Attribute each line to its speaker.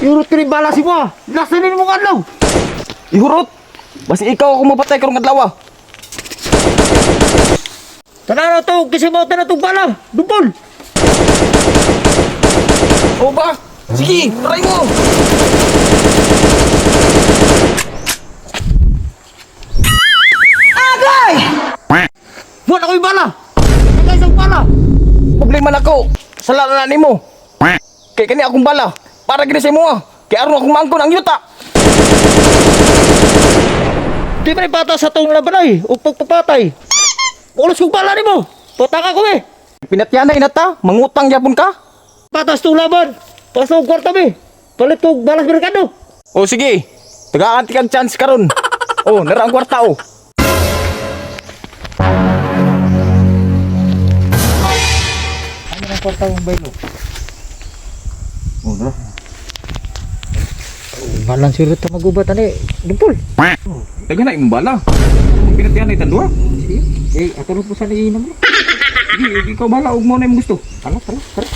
Speaker 1: Yurot ka rin bala mo. Lasanin mo ka lang.
Speaker 2: Ihurot! Ikaw ako mapatay karong adlaw. ah.
Speaker 1: Tara na to, kasi mo na itong bala. Dupol.
Speaker 2: O ba? Sige, try mo!
Speaker 1: Wala ko yung bala. Tagay isang bala.
Speaker 2: Problema na ko. Sala na nimo. Kay kani akong bala. Para gini sa imo ah. Kay aron akong maangkon ang yuta.
Speaker 1: Di ba ipata sa tong laban ay? O pagpapatay. Ulos kong bala ni mo. Pataka ko eh.
Speaker 2: Pinatyan na inata, mangutang yapon ka.
Speaker 1: Patas tong laban. Pasok kwarta mi. Palit kong balas merkado.
Speaker 2: O sige, tagaan kag chance karon. O, nara ang kwarta o.
Speaker 1: Ano ang kwarta mong baylo?
Speaker 2: O, nara.
Speaker 1: Balan sila ito magubat eh. ani. Dumpol.
Speaker 2: Taga na imbala. Ang pinatiyan na itandua.
Speaker 1: Eh, ato rin po sana yun naman.
Speaker 2: Hindi, ikaw bala. Huwag mo na yung gusto.
Speaker 1: Alat, alat, alat.